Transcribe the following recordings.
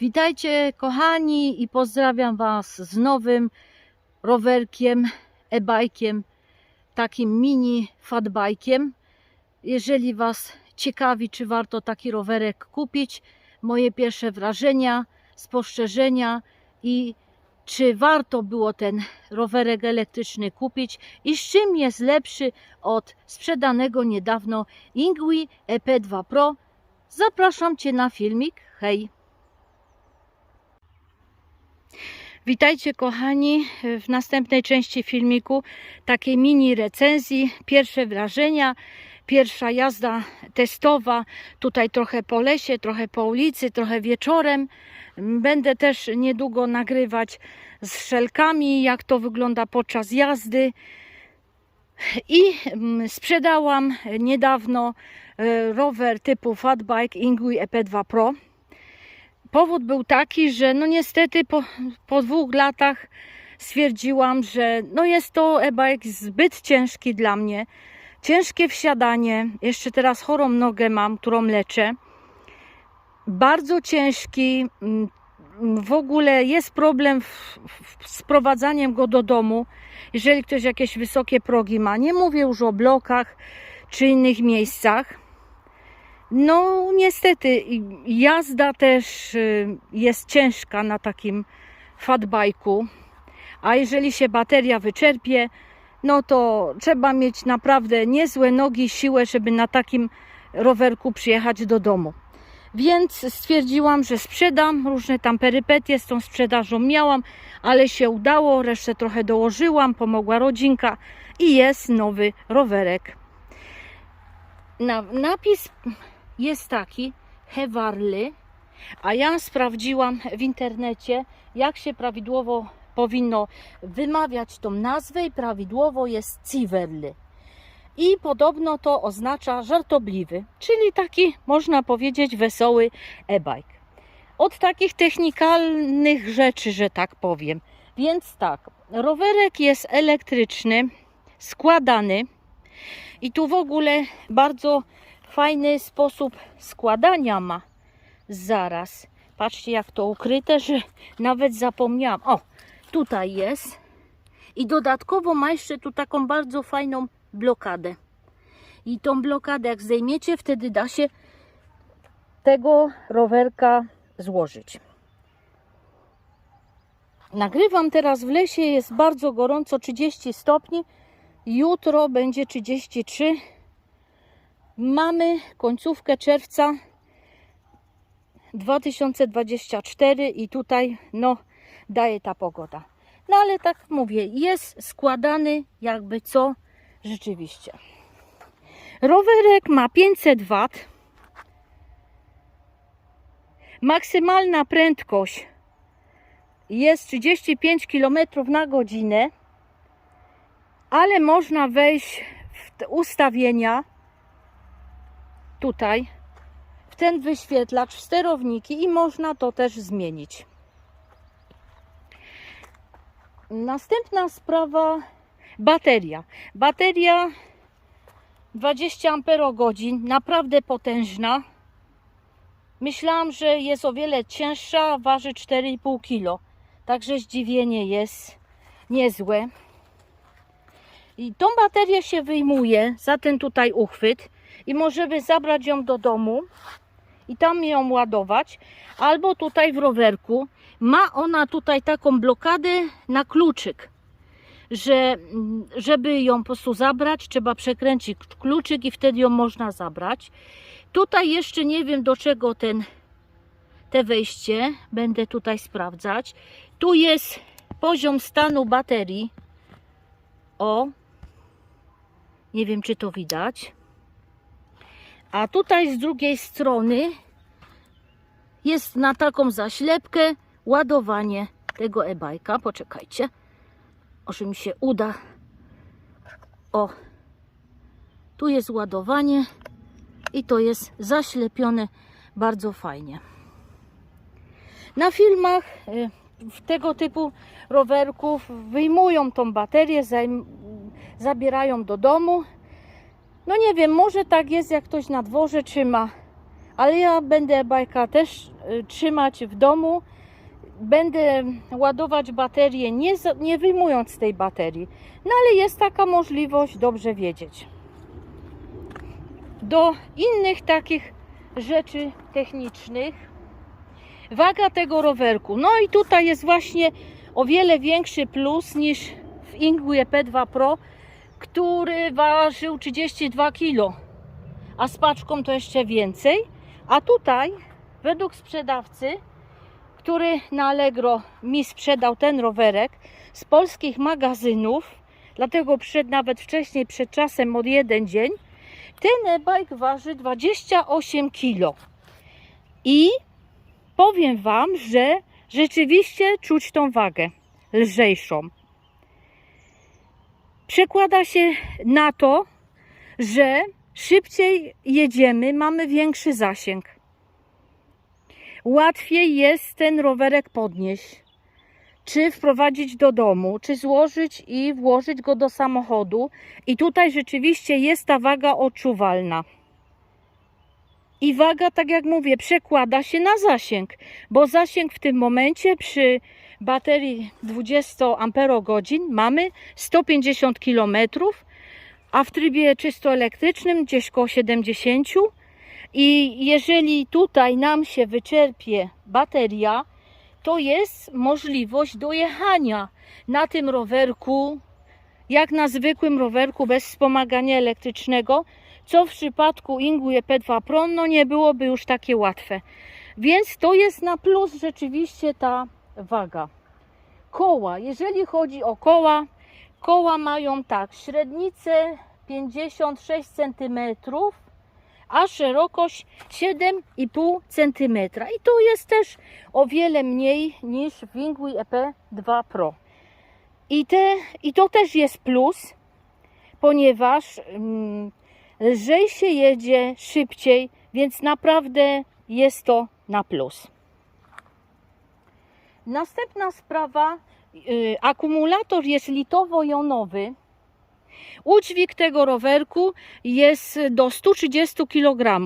Witajcie kochani i pozdrawiam Was z nowym rowerkiem, e-bajkiem, takim mini fatbajkiem. Jeżeli Was ciekawi, czy warto taki rowerek kupić, moje pierwsze wrażenia, spostrzeżenia i czy warto było ten rowerek elektryczny kupić i z czym jest lepszy od sprzedanego niedawno Ingui EP2 Pro. Zapraszam Cię na filmik. Hej! Witajcie kochani w następnej części filmiku takiej mini recenzji, pierwsze wrażenia, pierwsza jazda testowa, tutaj trochę po lesie, trochę po ulicy, trochę wieczorem. Będę też niedługo nagrywać z szelkami, jak to wygląda podczas jazdy. I mm, sprzedałam niedawno e, rower typu Fatbike Ingui EP2 Pro. Powód był taki, że no niestety po, po dwóch latach stwierdziłam, że no jest to e-bike zbyt ciężki dla mnie. Ciężkie wsiadanie, jeszcze teraz chorą nogę mam, którą leczę. Bardzo ciężki, mm, w ogóle jest problem w, w, z prowadzaniem go do domu, jeżeli ktoś jakieś wysokie progi ma. Nie mówię już o blokach czy innych miejscach. No, niestety, jazda też y, jest ciężka na takim fatbajku, a jeżeli się bateria wyczerpie, no to trzeba mieć naprawdę niezłe nogi, siłę, żeby na takim rowerku przyjechać do domu. Więc stwierdziłam, że sprzedam. Różne tam perypetie z tą sprzedażą miałam, ale się udało. Resztę trochę dołożyłam, pomogła rodzinka i jest nowy rowerek. Na, napis jest taki Hewarly, a ja sprawdziłam w internecie, jak się prawidłowo powinno wymawiać tą nazwę i prawidłowo jest Civerly. I podobno to oznacza żartobliwy, czyli taki, można powiedzieć, wesoły e-bike. Od takich technikalnych rzeczy, że tak powiem. Więc tak, rowerek jest elektryczny, składany i tu w ogóle bardzo fajny sposób składania ma. Zaraz. Patrzcie jak to ukryte, że nawet zapomniałam. O, tutaj jest. I dodatkowo ma jeszcze tu taką bardzo fajną blokadę. I tą blokadę jak zdejmiecie, wtedy da się tego rowerka złożyć. Nagrywam teraz w lesie, jest bardzo gorąco, 30 stopni. Jutro będzie 33 Mamy końcówkę czerwca 2024 i tutaj no daje ta pogoda. No ale tak mówię, jest składany jakby co rzeczywiście. Rowerek ma 500 W. Maksymalna prędkość jest 35 km na godzinę, ale można wejść w ustawienia tutaj w ten wyświetlacz, w sterowniki i można to też zmienić. Następna sprawa bateria. Bateria 20 Ah, naprawdę potężna. Myślałam, że jest o wiele cięższa, waży 4,5 kg. Także zdziwienie jest niezłe. I tą baterię się wyjmuje za ten tutaj uchwyt i możemy zabrać ją do domu i tam ją ładować, albo tutaj w rowerku. Ma ona tutaj taką blokadę na kluczyk, że żeby ją po prostu zabrać, trzeba przekręcić kluczyk i wtedy ją można zabrać. Tutaj jeszcze nie wiem do czego ten te wejście, będę tutaj sprawdzać. Tu jest poziom stanu baterii. O, nie wiem czy to widać. A tutaj z drugiej strony jest na taką zaślepkę ładowanie tego e-bajka. Poczekajcie, może mi się uda. O, tu jest ładowanie i to jest zaślepione bardzo fajnie. Na filmach y, w tego typu rowerków wyjmują tą baterię, zabierają do domu no nie wiem, może tak jest, jak ktoś na dworze trzyma, ale ja będę bajka też y, trzymać w domu. Będę ładować baterię, nie, nie wyjmując tej baterii. No ale jest taka możliwość, dobrze wiedzieć. Do innych takich rzeczy technicznych. Waga tego rowerku. No i tutaj jest właśnie o wiele większy plus niż w Ingwie P2 Pro, który ważył 32 kg, a z paczką to jeszcze więcej. A tutaj, według sprzedawcy, który na Allegro mi sprzedał ten rowerek z polskich magazynów, dlatego przed nawet wcześniej, przed czasem od jeden dzień, ten e-bike waży 28 kg. I powiem Wam, że rzeczywiście czuć tą wagę lżejszą. Przekłada się na to, że szybciej jedziemy, mamy większy zasięg. Łatwiej jest ten rowerek podnieść, czy wprowadzić do domu, czy złożyć i włożyć go do samochodu. I tutaj rzeczywiście jest ta waga odczuwalna. I waga, tak jak mówię, przekłada się na zasięg, bo zasięg w tym momencie przy baterii 20 Ah mamy 150 km, a w trybie czysto elektrycznym gdzieś koło 70 i jeżeli tutaj nam się wyczerpie bateria, to jest możliwość dojechania na tym rowerku, jak na zwykłym rowerku bez wspomagania elektrycznego, co w przypadku Ingwie P2 Pro no nie byłoby już takie łatwe. Więc to jest na plus rzeczywiście ta waga. Koła, jeżeli chodzi o koła, koła mają tak, średnicę 56 cm, a szerokość 7,5 cm. I to jest też o wiele mniej niż w Ingui EP2 Pro. I, te, I to też jest plus, ponieważ mm, lżej się jedzie, szybciej, więc naprawdę jest to na plus. Następna sprawa, y, akumulator jest litowo-jonowy. Udźwig tego rowerku jest do 130 kg.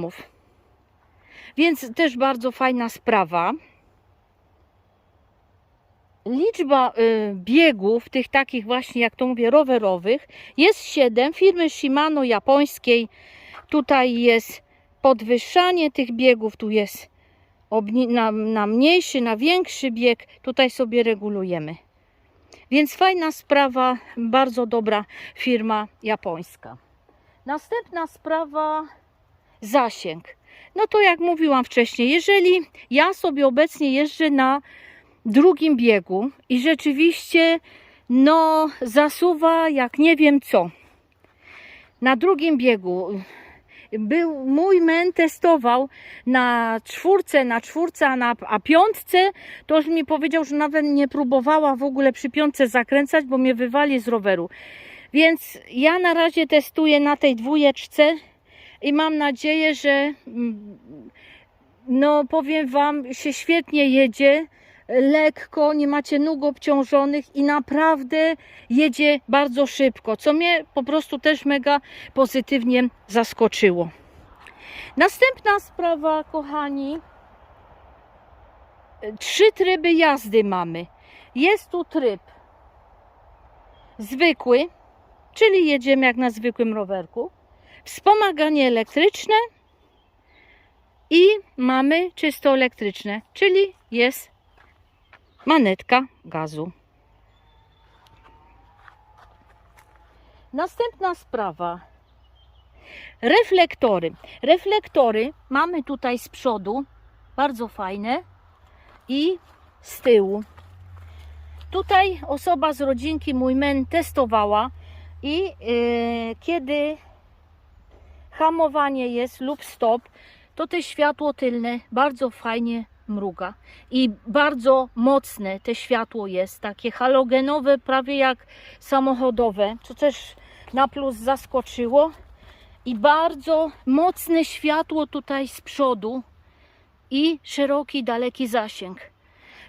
Więc też bardzo fajna sprawa. Liczba y, biegów, tych takich właśnie, jak to mówię, rowerowych, jest 7 firmy Shimano japońskiej. Tutaj jest podwyższanie tych biegów, tu jest na, na mniejszy, na większy bieg. Tutaj sobie regulujemy. Więc fajna sprawa, bardzo dobra firma japońska. Następna sprawa zasięg. No to jak mówiłam wcześniej, jeżeli ja sobie obecnie jeżdżę na drugim biegu i rzeczywiście no zasuwa jak nie wiem co. Na drugim biegu był mój men testował na czwórce, na czwórce, a na a piątce, to już mi powiedział, że nawet nie próbowała w ogóle przy piątce zakręcać, bo mnie wywali z roweru. Więc ja na razie testuję na tej dwójeczce i mam nadzieję, że mm, no powiem Wam, się świetnie jedzie, lekko, nie macie nóg obciążonych i naprawdę jedzie bardzo szybko, co mnie po prostu też mega pozytywnie zaskoczyło. Następna sprawa, kochani. Trzy tryby jazdy mamy. Jest tu tryb zwykły, czyli jedziemy jak na zwykłym rowerku. Wspomaganie elektryczne i mamy czysto elektryczne, czyli jest manetka gazu. Następna sprawa. Reflektory. Reflektory mamy tutaj z przodu, bardzo fajne, i z tyłu. Tutaj osoba z rodzinki, mój men, testowała i yy, kiedy hamowanie jest lub stop, to te światło tylne bardzo fajnie mruga. I bardzo mocne te światło jest, takie halogenowe, prawie jak samochodowe, co też na plus zaskoczyło. I bardzo mocne światło tutaj z przodu i szeroki, daleki zasięg.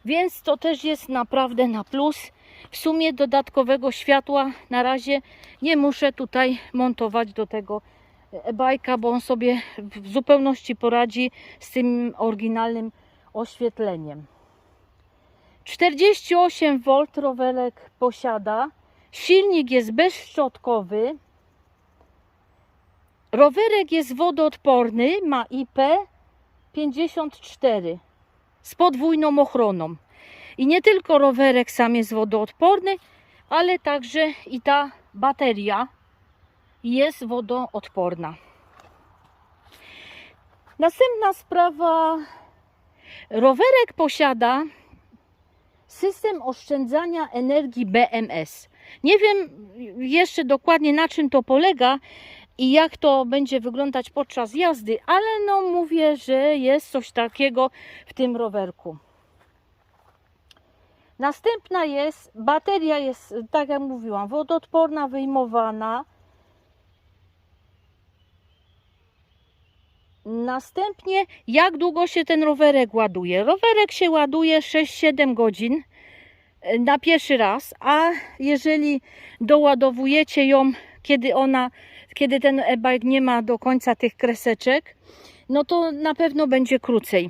Więc to też jest naprawdę na plus. W sumie dodatkowego światła na razie nie muszę tutaj montować do tego e-bajka, bo on sobie w zupełności poradzi z tym oryginalnym oświetleniem. 48V rowerek posiada. Silnik jest bezszczotkowy. Rowerek jest wodoodporny, ma IP54 z podwójną ochroną. I nie tylko rowerek sam jest wodoodporny, ale także i ta bateria jest wodoodporna. Następna sprawa. Rowerek posiada system oszczędzania energii BMS. Nie wiem jeszcze dokładnie na czym to polega i jak to będzie wyglądać podczas jazdy, ale no mówię, że jest coś takiego w tym rowerku. Następna jest, bateria jest, tak jak mówiłam, wodoodporna, wyjmowana. Następnie, jak długo się ten rowerek ładuje? Rowerek się ładuje 6-7 godzin e, na pierwszy raz, a jeżeli doładowujecie ją, kiedy ona, kiedy ten e-bike nie ma do końca tych kreseczek, no to na pewno będzie krócej.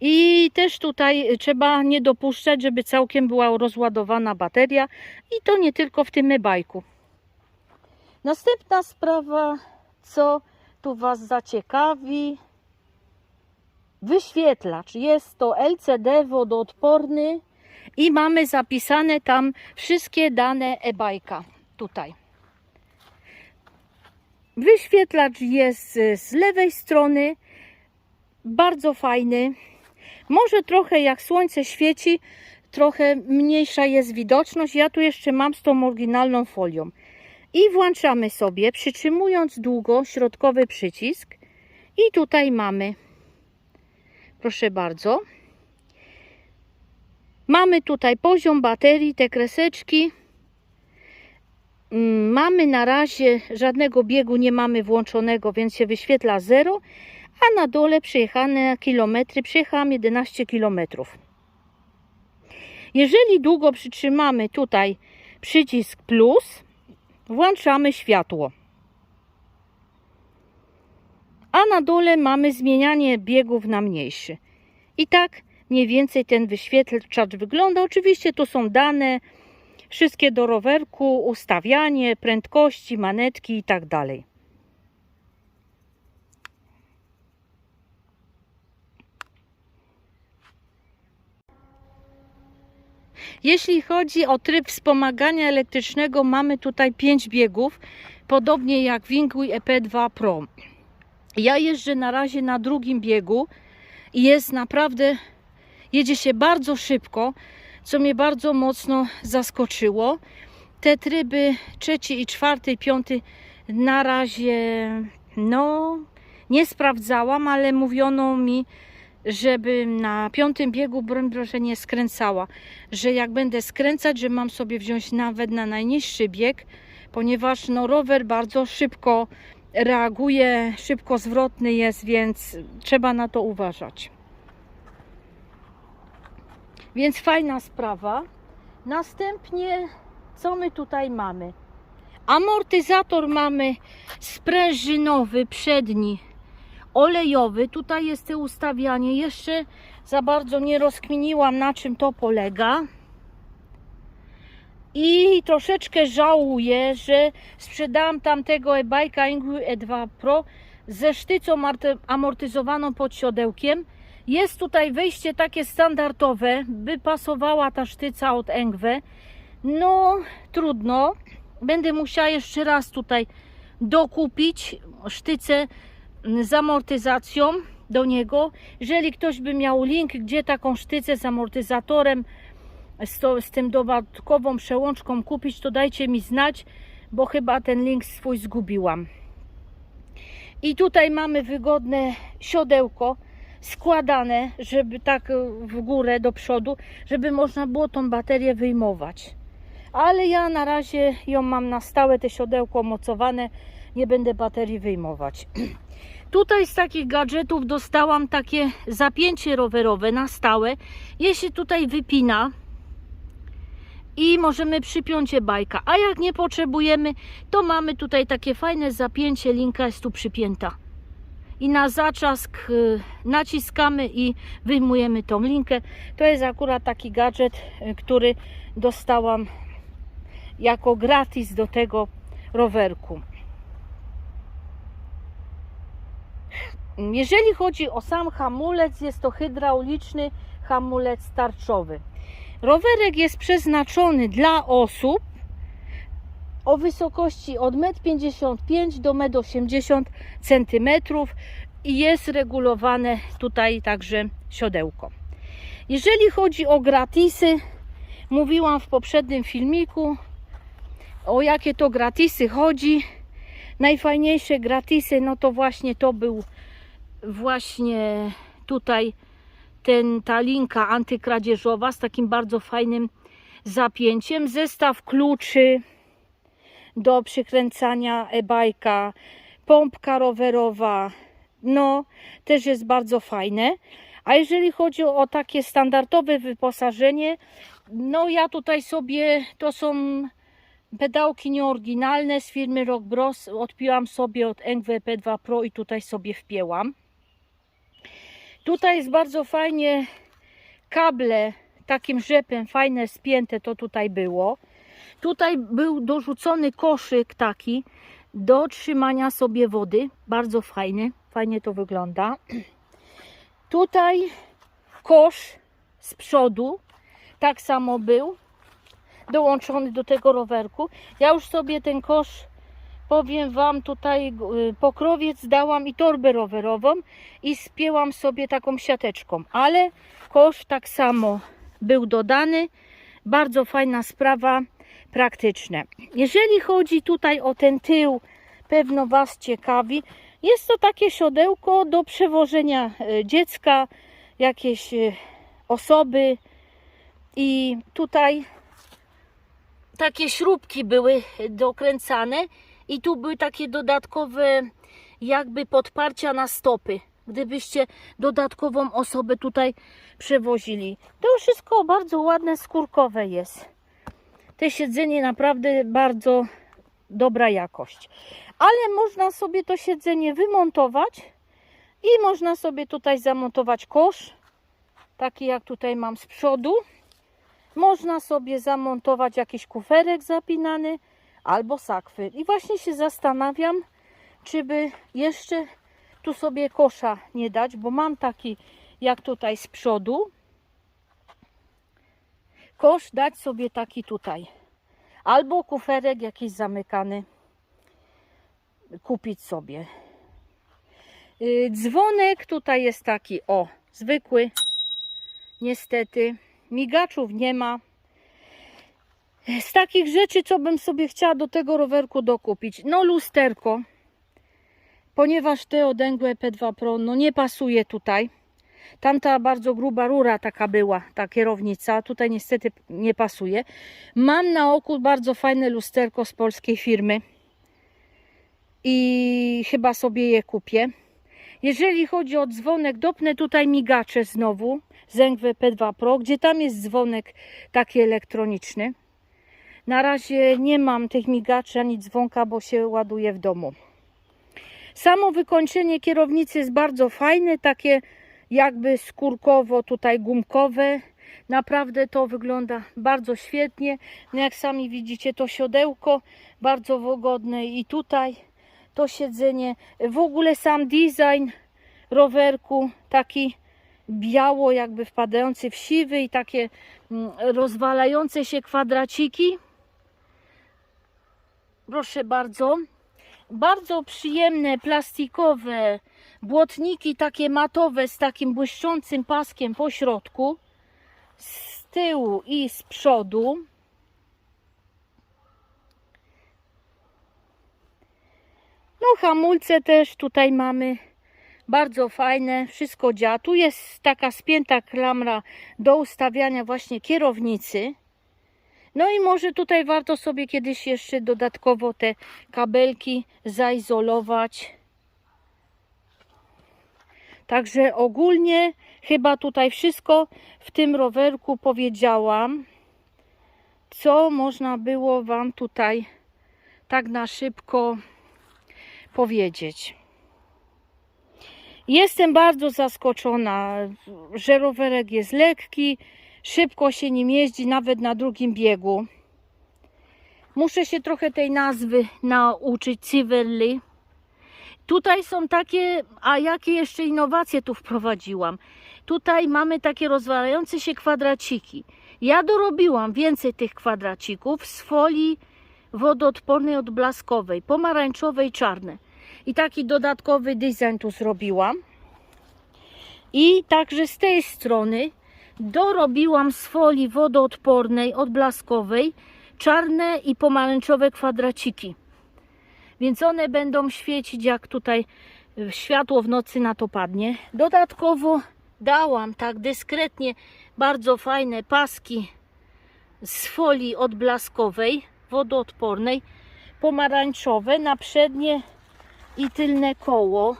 I też tutaj trzeba nie dopuszczać, żeby całkiem była rozładowana bateria i to nie tylko w tym e-bike'u. Następna sprawa, co tu Was zaciekawi. Wyświetlacz. Jest to LCD wodoodporny i mamy zapisane tam wszystkie dane e-bajka. Tutaj. Wyświetlacz jest z lewej strony. Bardzo fajny. Może trochę jak słońce świeci, trochę mniejsza jest widoczność. Ja tu jeszcze mam z tą oryginalną folią i włączamy sobie, przytrzymując długo środkowy przycisk. I tutaj mamy, proszę bardzo, mamy tutaj poziom baterii, te kreseczki, Mm, mamy na razie żadnego biegu nie mamy włączonego, więc się wyświetla 0, a na dole przejechane kilometry, przejechałam 11 kilometrów. Jeżeli długo przytrzymamy tutaj przycisk plus, włączamy światło. A na dole mamy zmienianie biegów na mniejszy. I tak mniej więcej ten wyświetlacz wygląda. Oczywiście to są dane wszystkie do rowerku, ustawianie, prędkości, manetki i tak dalej. Jeśli chodzi o tryb wspomagania elektrycznego, mamy tutaj 5 biegów, podobnie jak Wingui EP2 Pro. Ja jeżdżę na razie na drugim biegu i jest naprawdę, jedzie się bardzo szybko, co mnie bardzo mocno zaskoczyło. Te tryby trzeci i czwarty, piąty na razie no nie sprawdzałam, ale mówiono mi, żeby na piątym biegu broń Boże nie skręcała, że jak będę skręcać, że mam sobie wziąć nawet na najniższy bieg, ponieważ no, rower bardzo szybko reaguje, szybko zwrotny jest, więc trzeba na to uważać. Więc fajna sprawa. Następnie, co my tutaj mamy? Amortyzator mamy sprężynowy, przedni, olejowy. Tutaj jest ustawianie. Jeszcze za bardzo nie rozkminiłam, na czym to polega. I troszeczkę żałuję, że sprzedałam tamtego e-bike'a Ingui E2 Pro ze sztycą amortyzowaną pod siodełkiem. Jest tutaj wejście takie standardowe, by pasowała ta sztyca od Engwe. No, trudno. Będę musiała jeszcze raz tutaj dokupić sztycę z amortyzacją do niego. Jeżeli ktoś by miał link, gdzie taką sztycę z amortyzatorem, z, to, z tym dodatkową przełączką kupić, to dajcie mi znać, bo chyba ten link swój zgubiłam. I tutaj mamy wygodne siodełko składane, żeby tak w górę do przodu, żeby można było tą baterię wyjmować. Ale ja na razie ją mam na stałe, te siodełko mocowane, nie będę baterii wyjmować. Tutaj z takich gadżetów dostałam takie zapięcie rowerowe na stałe. Jeśli tutaj wypina, i możemy przypiąć je bajka. A jak nie potrzebujemy, to mamy tutaj takie fajne zapięcie, linka jest tu przypięta. I na zaczask y, naciskamy i wyjmujemy tą linkę. To jest akurat taki gadżet, y, który dostałam jako gratis do tego rowerku. Jeżeli chodzi o sam hamulec, jest to hydrauliczny hamulec tarczowy. Rowerek jest przeznaczony dla osób o wysokości od 1,55 m do 1,80 cm i jest regulowane tutaj także siodełko. Jeżeli chodzi o gratisy, mówiłam w poprzednim filmiku, o jakie to gratisy chodzi. Najfajniejsze gratisy, no to właśnie to był właśnie tutaj ten, ta linka antykradzieżowa z takim bardzo fajnym zapięciem. Zestaw kluczy do przykręcania e-bajka, pompka rowerowa, no też jest bardzo fajne. A jeżeli chodzi o takie standardowe wyposażenie, no ja tutaj sobie, to są pedałki nieoryginalne z firmy Rock Bros. Odpiłam sobie od NWP2 Pro i tutaj sobie wpięłam. Tutaj jest bardzo fajnie kable takim rzepem fajne spięte to tutaj było. Tutaj był dorzucony koszyk taki do trzymania sobie wody. Bardzo fajny, fajnie to wygląda. Tutaj kosz z przodu tak samo był dołączony do tego rowerku. Ja już sobie ten kosz powiem Wam tutaj y, pokrowiec dałam i torbę rowerową i spięłam sobie taką siateczką, ale kosz tak samo był dodany. Bardzo fajna sprawa, praktyczne. Jeżeli chodzi tutaj o ten tył, pewno Was ciekawi, jest to takie siodełko do przewożenia y, dziecka, jakieś y, osoby i tutaj takie śrubki były dokręcane i tu były takie dodatkowe jakby podparcia na stopy. Gdybyście dodatkową osobę tutaj przewozili. To wszystko bardzo ładne, skórkowe jest. Te siedzenie naprawdę bardzo dobra jakość. Ale można sobie to siedzenie wymontować i można sobie tutaj zamontować kosz. Taki jak tutaj mam z przodu. Można sobie zamontować jakiś kuferek zapinany albo sakwy. I właśnie się zastanawiam, czy by jeszcze tu sobie kosza nie dać, bo mam taki jak tutaj z przodu. Kosz dać sobie taki tutaj. Albo kuferek jakiś zamykany kupić sobie. Yy, Dzwonek tutaj jest taki, o, zwykły. Niestety, migaczów nie ma. Z takich rzeczy, co bym sobie chciała do tego rowerku dokupić. No lusterko, ponieważ te odęgłe P2 Pro no nie pasuje tutaj. Tamta bardzo gruba rura taka była, ta kierownica. Tutaj niestety nie pasuje. Mam na oku bardzo fajne lusterko z polskiej firmy. I chyba sobie je kupię. Jeżeli chodzi o dzwonek, dopnę tutaj migacze znowu z Engwe P2 Pro, gdzie tam jest dzwonek taki elektroniczny. Na razie nie mam tych migaczy ani dzwonka, bo się ładuje w domu. Samo wykończenie kierownicy jest bardzo fajne, takie jakby skórkowo tutaj gumkowe. Naprawdę to wygląda bardzo świetnie. No jak sami widzicie to siodełko bardzo wygodne i tutaj to siedzenie. W ogóle sam design rowerku taki biało jakby wpadający w siwy i takie mm, rozwalające się kwadraciki. Proszę bardzo. Bardzo przyjemne, plastikowe błotniki, takie matowe z takim błyszczącym paskiem po środku. Z tyłu i z przodu. No hamulce też tutaj mamy bardzo fajne, wszystko działa. Tu jest taka spięta klamra do ustawiania właśnie kierownicy. No i może tutaj warto sobie kiedyś jeszcze dodatkowo te kabelki zaizolować. Także ogólnie chyba tutaj wszystko w tym rowerku powiedziałam. co można było Wam tutaj tak na szybko powiedzieć. Jestem bardzo zaskoczona, że rowerek jest lekki, szybko się nim jeździ, nawet na drugim biegu. Muszę się trochę tej nazwy nauczyć, Civerly. Tutaj są takie, a jakie jeszcze innowacje tu wprowadziłam? Tutaj mamy takie rozwalające się kwadraciki. Ja dorobiłam więcej tych kwadracików z folii wodoodpornej odblaskowej, pomarańczowej, czarne. I taki dodatkowy design tu zrobiłam. I także z tej strony dorobiłam z folii wodoodpornej, odblaskowej, czarne i pomarańczowe kwadraciki. Więc one będą świecić, jak tutaj y, światło w nocy na to padnie. Dodatkowo dałam tak dyskretnie bardzo fajne paski z folii odblaskowej, wodoodpornej, pomarańczowe na przednie i tylne koło.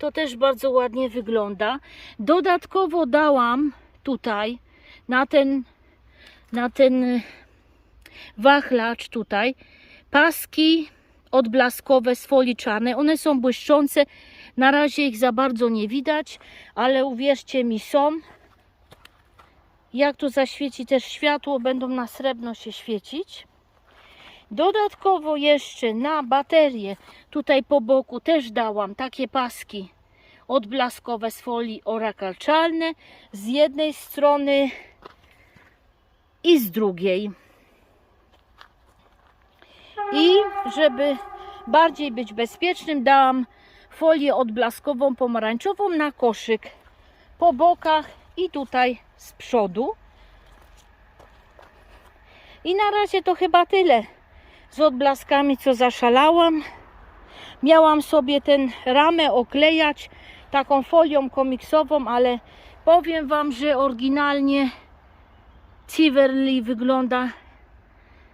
To też bardzo ładnie wygląda. Dodatkowo dałam tutaj na ten, na ten wachlacz tutaj paski odblaskowe z folii czarnej. One są błyszczące. Na razie ich za bardzo nie widać, ale uwierzcie mi są. Jak tu zaświeci też światło, będą na srebrno się świecić. Dodatkowo jeszcze na baterię tutaj po boku też dałam takie paski odblaskowe z folii orakalczalne z jednej strony i z drugiej. I żeby bardziej być bezpiecznym, dałam folię odblaskową pomarańczową na koszyk po bokach i tutaj z przodu. I na razie to chyba tyle z odblaskami, co zaszalałam. Miałam sobie ten ramę oklejać taką folią komiksową, ale powiem Wam, że oryginalnie Civerly wygląda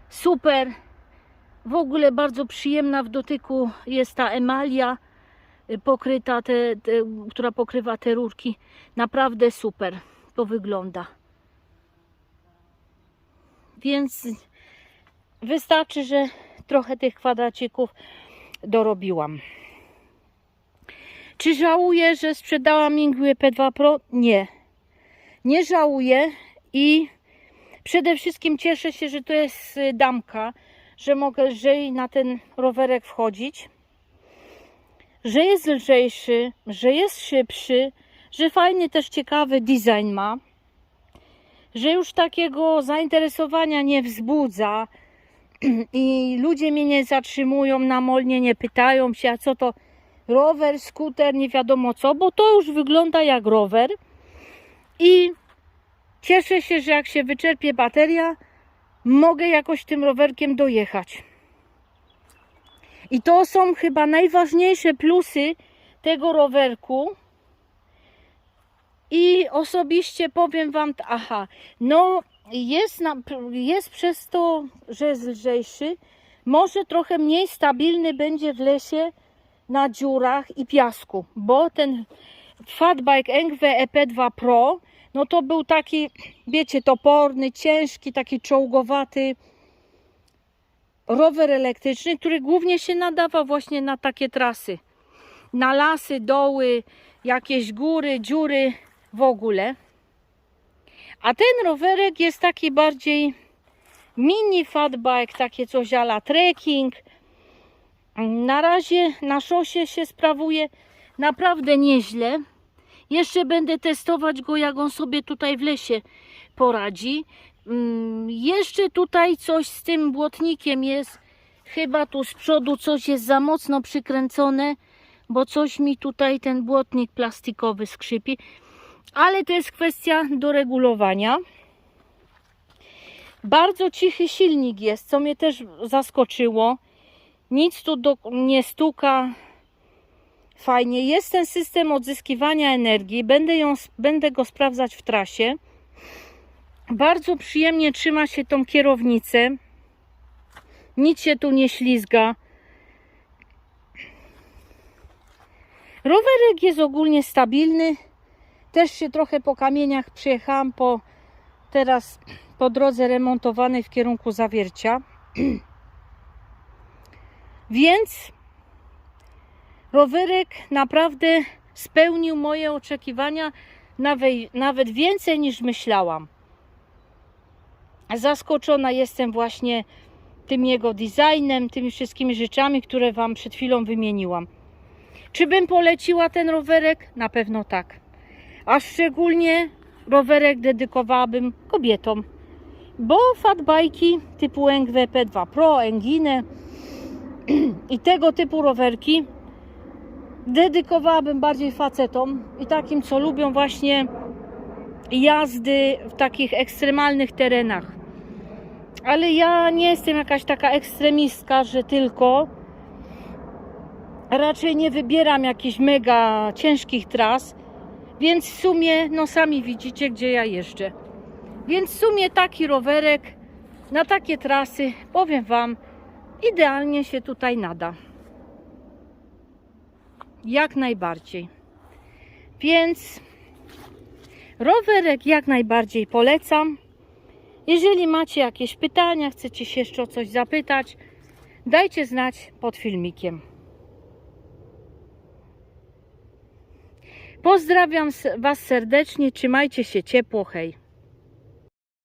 super. W ogóle bardzo przyjemna w dotyku jest ta emalia y, pokryta, te, te, która pokrywa te rurki. Naprawdę super to wygląda. Więc wystarczy, że trochę tych kwadracików dorobiłam. Czy żałuję, że sprzedałam Ingwie P2 Pro? Nie. Nie żałuję i przede wszystkim cieszę się, że to jest y, damka, że mogę lżej na ten rowerek wchodzić, że jest lżejszy, że jest szybszy, że fajny też ciekawy design ma, że już takiego zainteresowania nie wzbudza i ludzie mnie nie zatrzymują na molnie, nie pytają się, a co to rower, skuter, nie wiadomo co, bo to już wygląda jak rower i cieszę się, że jak się wyczerpie bateria, mogę jakoś tym rowerkiem dojechać. I to są chyba najważniejsze plusy tego rowerku. I osobiście powiem Wam, aha, no jest, na, jest przez to, że jest lżejszy, może trochę mniej stabilny będzie w lesie na dziurach i piasku, bo ten Fatbike Engwe EP2 Pro, no to był taki, wiecie, toporny, ciężki, taki czołgowaty rower elektryczny, który głównie się nadawa właśnie na takie trasy. Na lasy, doły, jakieś góry, dziury w ogóle. A ten rowerek jest taki bardziej mini fatbike, takie coś ala trekking. Na razie na szosie się sprawuje naprawdę nieźle. Jeszcze będę testować go, jak on sobie tutaj w lesie poradzi. Mm, Jeszcze tutaj coś z tym błotnikiem jest. Chyba tu z przodu coś jest za mocno przykręcone, bo coś mi tutaj ten błotnik plastikowy skrzypi. Ale to jest kwestia do regulowania. Bardzo cichy silnik jest, co mnie też zaskoczyło. Nic tu do, nie stuka. Fajnie. Jest ten system odzyskiwania energii. Będę, ją, będę go sprawdzać w trasie. Bardzo przyjemnie trzyma się tą kierownicę. Nic się tu nie ślizga. Rowerek jest ogólnie stabilny. Też się trochę po kamieniach przejechałam, po teraz po drodze remontowanej w kierunku zawiercia. Więc rowerek naprawdę spełnił moje oczekiwania nawet, nawet więcej niż myślałam. Zaskoczona jestem właśnie tym jego designem, tymi wszystkimi rzeczami, które Wam przed chwilą wymieniłam. Czy bym poleciła ten rowerek? Na pewno tak. A szczególnie rowerek dedykowałabym kobietom, bo fatbajki typu NGWP 2 Pro, Engine i tego typu rowerki dedykowałabym bardziej facetom i takim, co lubią właśnie jazdy w takich ekstremalnych terenach. Ale ja nie jestem jakaś taka ekstremistka, że tylko raczej nie wybieram jakichś mega ciężkich tras, więc w sumie, no sami widzicie, gdzie ja jeżdżę. Więc w sumie taki rowerek na takie trasy, powiem Wam, idealnie się tutaj nada. Jak najbardziej. Więc rowerek jak najbardziej polecam. Jeżeli macie jakieś pytania, chcecie się jeszcze o coś zapytać, dajcie znać pod filmikiem. Pozdrawiam Was serdecznie, trzymajcie się ciepło, hej.